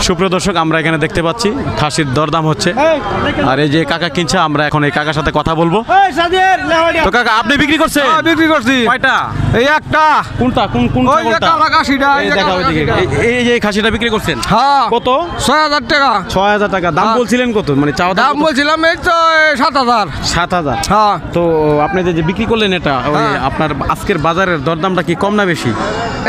সুপ্রিয় দর্শক আমরা এখানে দেখতে পাচ্ছি খাসির দরদাম হচ্ছে। আর এই যে কাকা কিনছে আমরা এখন এই কাকার সাথে কথা বলব। তো কাকা আপনি বিক্রি করছেন? হ্যাঁ, বিক্রি করছি। কয়টা? এই একটা। কোনটা কোন কোন এই দেখা ওইদিকে। এই- যে খাসিটা বিক্রি করছেন? হ্যাঁ। কত? ছয় হাজার টাকা। ছয় হাজার টাকা। দাম হ্যাঁ। বলছিলেন কত? মানে চাওয়া দাম বলছিলাম এই তো এই সাত হাজার। সাত হাজার। হ্যাঁ। তো আপনি যে বিক্রি করলেন এটা হ্যাঁ। আপনার আজকের বাজারের দরদামটা কি কম না বেশি?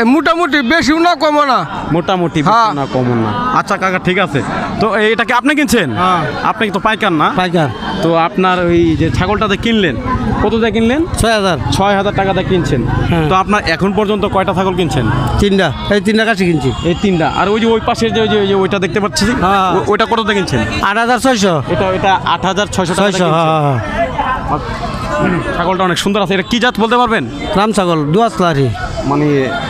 মোটামুটি বেশিও না কমও না। মোটামুটি বেশি। না কম না। আচ্ছা কাকা ঠিক আছে। তো এটা কি আপনি কিনছেন? হ্যাঁ। আপনি তো পাইকার না? পাইকার। তো আপনার ওই যে ছাগলটাতে কিনলেন কত দিয়ে কিনলেন? ছয় হাজার। ছয় হাজার টাকাতে কিনছেন। হ্যাঁ। তো আপনার এখন পর্যন্ত কয়টা ছাগল কিনছেন? তিনটা। এই তিনটা কাছে কিনছি। এই তিনটা। আর ওই যে ওই পাশের যে ওই যে ওই যে ওইটা দেখতে পাচ্ছি হ্যাঁ। ওইটা কততে কিনছেন? আট হাজার ছয়শো। এটা ওইটা আট হাজার ছয়শো ছয়শো ছাগলটা অনেক সুন্দর আছে। এটা কি জাত বলতে পারবেন? রাম ছাগল দুয়াশলারি মানে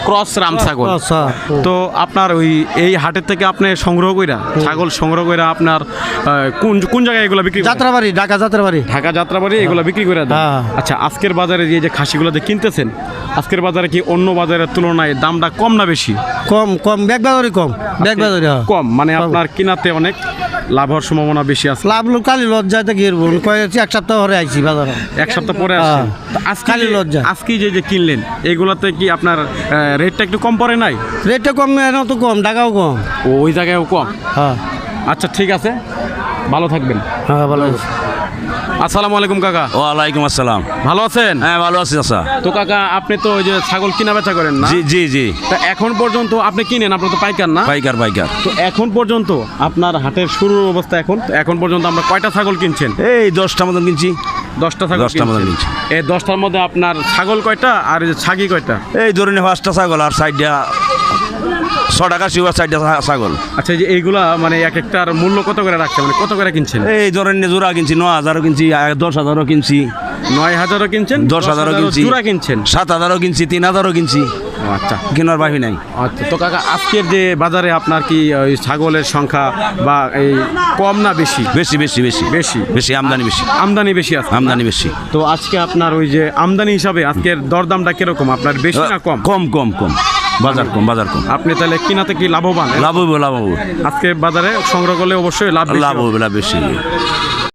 ক্রস রাম ছাগল। আচ্ছা তো আপনার ওই এই হাটের থেকে আপনি সংগ্রহ কইরা ছাগল সংগ্রহ কইরা আপনার কোন কোন জায়গায় এগুলো বিক্রি যাত্রাবাড়ি ঢাকা যাত্রাবাড়ি। ঢাকা যাত্রাবাড়ি এগুলো বিক্রি করে দেন? হ্যাঁ। আচ্ছা আজকের বাজারে যে যে খাসিগুলোতে কিনতেছেন আজকের বাজারে কি অন্য বাজারের তুলনায় দামটা কম না বেশি? কম কম ব্যাগ বাজারি কম ব্যাগ বাজারি হ্যাঁ। কম মানে আপনার কিনাতে অনেক লাভ হওয়ার সম্ভাবনা বেশি আছে? লাভ কালি কালি লজ্জাতে গিয়ে কয়েছি এক সপ্তাহ পরে আইছি বাজারে। এক সপ্তাহ পরে আসছি হ্যাঁ। তো আজকে খালি লজ্জা। আজকে যে যে কিনলেন এগুলাতে কি আপনার রেটটা একটু কম পড়ে নাই? রেটটা কম না তো কম টাকাও কম। ওই জায়গায়ও কম? হ্যাঁ। আচ্ছা ঠিক আছে। ভালো থাকবেন। হ্যাঁ ভালো। আসসালামু আলাইকুম কাকা। ওয়ালাইকুম আসসালাম। ভালো আছেন? হ্যাঁ ভালো আছি চাচা। তো কাকা আপনি তো ওই যে ছাগল কিনা বেচা করেন না? জি জি জি। তা এখন পর্যন্ত আপনি কিনেন? আপনার তো পাইকার না? পাইকার পাইকার। তো এখন পর্যন্ত আপনার হাটের শুরুর অবস্থা এখন? এখন পর্যন্ত আমরা কয়টা ছাগল কিনছেন? এই দশটা মতন কিনছি। দশটা ছাগল দশটার মতো কিনছেন। কিনছি। এই দশটার মধ্যে আপনার ছাগল কয়টা আর ছাগি কয়টা? এই ধরে পাঁচটা ছাগল আর সাইডটা ছ টাকা শিবার সাইডটা ছাগল। আচ্ছা এই যে এইগুলা মানে এক একটার মূল্য কত করে রাখছে? মানে কত করে কিনছেন? এই ধরেন নে জোড়া কিনছি ন হাজারও কিনছি আর দশ হাজারও কিনছি। নয় হাজারও কিনছেন? দশ হাজারও কিনছি। জোড়া কিনছেন? সাত হাজারও কিনছি তিন হাজারও কিনছি। আচ্ছা। কেনার বাহি নাই। আচ্ছা তো কাকা আজকের যে বাজারে আপনার কি ওই ছাগলের সংখ্যা বা এই কম না বেশি? বেশি বেশি বেশি। বেশি? বেশি আমদানি বেশি। আমদানি বেশি আছে। আমদানি বেশি। তো আজকে আপনার ওই যে আমদানি হিসাবে আজকের দরদামটা কীরকম? আপনার বেশি না কম? কম কম কম। বাজার কম বাজার কম। আপনি তাহলে কিনাতে কি লাভবান? লাভ হবে লাভ হইব। আজকে বাজারে সংগ্রহ করলে অবশ্যই লাভ লাভ হবে। হইব লাভ বেশি।